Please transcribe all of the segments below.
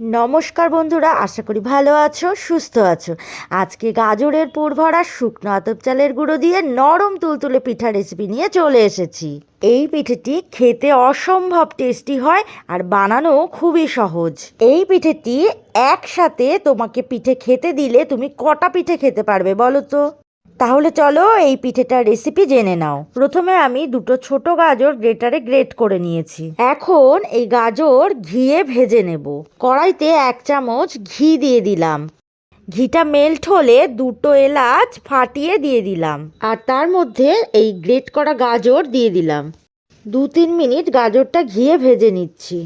নমস্কার বন্ধুরা, আশা করি ভালো আছো, সুস্থ আছো। আজকে গাজরের পুর ভরা শুকনো আতপ চালের গুঁড়ো দিয়ে নরম তুলতুলে পিঠা রেসিপি নিয়ে চলে এসেছি। এই পিঠেটি খেতে অসম্ভব টেস্টি হয় আর বানানো খুবই সহজ। এই পিঠেটি একসাথে তোমাকে পিঠে খেতে দিলে তুমি কটা পিঠে খেতে পারবে বলো তো? তাহলে চলো এই পিঠেটার রেসিপি জেনে নাও। প্রথমে আমি দুটো ছোট গাজর গ্রেটারে গ্রেট করে নিয়েছি। এখন এই গাজর ঘিয়ে ভেজে নেব। কড়াইতে এক চামচ ঘি দিয়ে দিলাম। ঘিটা মেল্ট হলে দুটো এলাচ ফাটিয়ে দিয়ে দিলাম। আর তার মধ্যে এই গ্রেট করা গাজর দিয়ে দিলাম। দু তিন মিনিট গাজরটা ঘিয়ে ভেজে নিচ্ছি।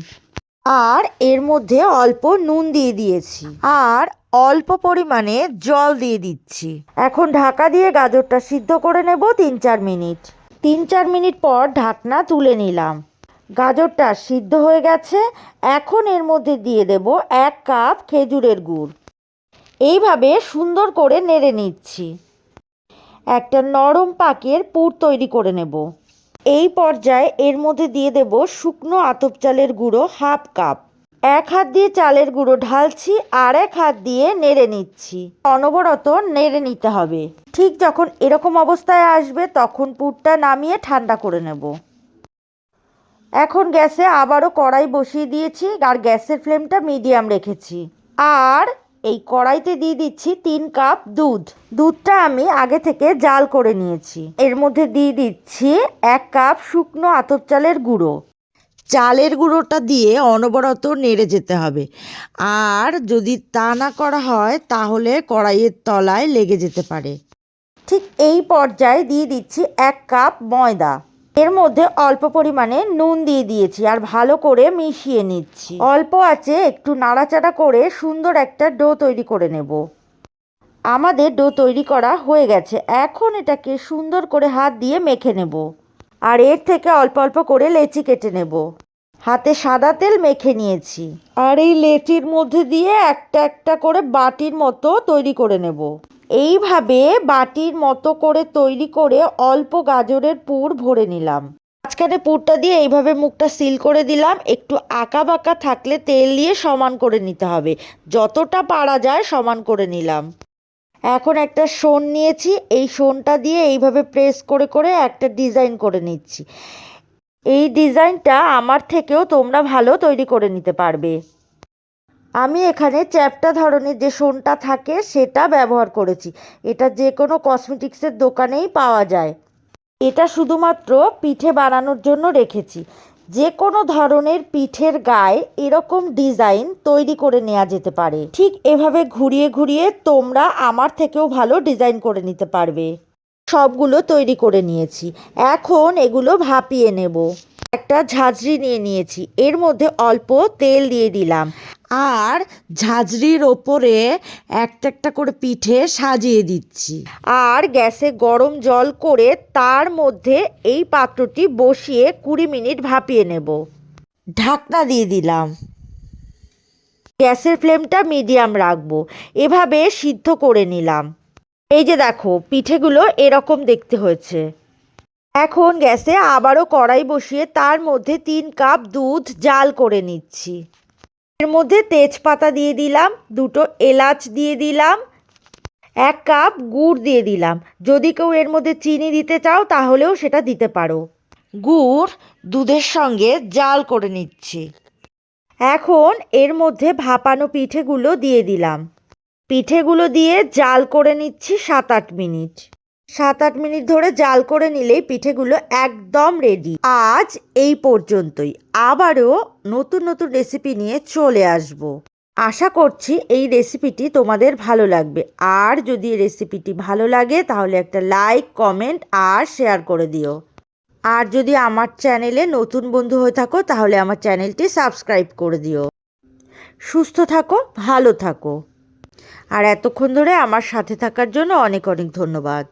আর এর মধ্যে অল্প নুন দিয়ে দিয়েছি। আর অল্প পরিমাণে জল দিয়ে দিচ্ছি। এখন ঢাকা দিয়ে গাজরটা সিদ্ধ করে নেব তিন চার মিনিট। তিন চার মিনিট পর ঢাকনা তুলে নিলাম। গাজরটা সিদ্ধ হয়ে গেছে। এখন এর মধ্যে দিয়ে দেব এক কাপ খেজুরের গুড়। এইভাবে সুন্দর করে নেড়ে নিচ্ছি। একটা নরম পাকের পুর তৈরি করে নেব। এই পর্যায়ে এর মধ্যে দিয়ে দেব শুকনো আতপ চালের গুঁড়ো হাফ কাপ। এক হাত দিয়ে চালের গুঁড়ো ঢালছি আর এক হাত দিয়ে নেড়ে নিচ্ছি। অনবরত নেড়ে নিতে হবে। ঠিক যখন এরকম অবস্থায় আসবে, তখন পুরটা নামিয়ে ঠান্ডা করে নেব। এখন গ্যাসে আবারও কড়াই বসিয়ে দিয়েছি আর গ্যাসের ফ্লেমটা মিডিয়াম রেখেছি। আর এই কড়াইতে দিয়ে দিচ্ছি তিন কাপ দুধ। দুধটা আমি আগে থেকে জাল করে নিয়েছি। এর মধ্যে দিয়ে দিচ্ছি এক কাপ শুকনো আতপ চালের গুঁড়ো। চালের গুঁড়োটা দিয়ে অনবরত নেড়ে যেতে হবে। আর যদি তা না করা হয়, তাহলে কড়াইয়ের তলায় লেগে যেতে পারে। ঠিক এই পর্যায়ে দিয়ে দিচ্ছি এক কাপ ময়দা। এর মধ্যে অল্প পরিমাণে নুন দিয়ে দিয়েছি আর ভালো করে মিশিয়ে নিচ্ছি। অল্প আছে, একটু নাড়াচাড়া করে সুন্দর একটা ডো তৈরি করে নেব। আমাদের ডো তৈরি করা হয়ে গেছে। এখন এটাকে সুন্দর করে হাত দিয়ে মেখে নেব। আর এর থেকে অল্প অল্প করে লেচি কেটে নেব। হাতে সাদা তেল মেখে নিয়েছি। আর এই লেচির মধ্যে দিয়ে একটা একটা করে বাটির মতো তৈরি করে নেব। এইভাবে বাটির মতো করে তৈরি করে অল্প গাজরের পুর ভরে নিলাম। মাঝখানে পুরটা দিয়ে এইভাবে মুখটা সিল করে দিলাম। একটু আঁকা বাঁকা থাকলে তেল দিয়ে সমান করে নিতে হবে। যতটা পারা যায় সমান করে নিলাম। এখন একটা শোন নিয়েছি। এই শোনটা দিয়ে এইভাবে প্রেস করে করে একটা ডিজাইন করে নিচ্ছি। এই ডিজাইনটা আমার থেকেও তোমরা ভালো তৈরি করে নিতে পারবে। আমি এখানে চ্যাপটা ধরনের যে শোনটা থাকে সেটা ব্যবহার করেছি। এটা যে কোনো কসমেটিক্সের দোকানেই পাওয়া যায়। এটা শুধুমাত্র পিঠে বানানোর জন্য রেখেছি। যে কোনো ধরনের পিঠের গায়ে এরকম ডিজাইন তৈরি করে নেওয়া যেতে পারে। ঠিক এভাবে ঘুরিয়ে ঘুরিয়ে তোমরা আমার থেকেও ভালো ডিজাইন করে নিতে পারবে। সবগুলো তৈরি করে নিয়েছি। এখন এগুলো ভাপিয়ে নেব। একটা ঝাঁঝরি নিয়ে নিয়েছি। এর মধ্যে অল্প তেল দিয়ে দিলাম। আর ঝাঁঝরির ওপরে একটা একটা করে পিঠে সাজিয়ে দিচ্ছি। আর গ্যাসে গরম জল করে তার মধ্যে এই পাত্রটি বসিয়ে কুড়ি মিনিট ভাপিয়ে নেব। ঢাকনা দিয়ে দিলাম। গ্যাসের ফ্লেমটা মিডিয়াম রাখব। এভাবে সিদ্ধ করে নিলাম। এই যে দেখো, পিঠেগুলো এরকম দেখতে হয়েছে। এখন গ্যাসে আবারও কড়াই বসিয়ে তার মধ্যে তিন কাপ দুধ জাল করে নিচ্ছি। এর মধ্যে তেজপাতা দিয়ে দিলাম, দুটো এলাচ দিয়ে দিলাম, এক কাপ গুড় দিয়ে দিলাম। যদি কেউ এর মধ্যে চিনি দিতে চাও, তাহলেও সেটা দিতে পারো। গুড় দুধের সঙ্গে জাল করে নিচ্ছি। এখন এর মধ্যে ভাপানো পিঠেগুলো দিয়ে দিলাম। পিঠেগুলো দিয়ে জাল করে নিচ্ছি সাত আট মিনিট। সাত আট মিনিট ধরে জাল করে নিলেই পিঠেগুলো একদম রেডি আজ এই পর্যন্তই। আবারও নতুন নতুন রেসিপি নিয়ে চলে আসব। আশা করছি এই রেসিপিটি তোমাদের ভালো লাগবে। আর যদি রেসিপিটি ভালো লাগে, তাহলে একটা লাইক কমেন্ট আর শেয়ার করে দিও। আর যদি আমার চ্যানেলে নতুন বন্ধু হয়ে থাকো, তাহলে আমার চ্যানেলটি সাবস্ক্রাইব করে দিও। সুস্থ থাকো, ভালো থাকো। আর এতক্ষণ ধরে আমার সাথে থাকার জন্য অনেক অনেক ধন্যবাদ।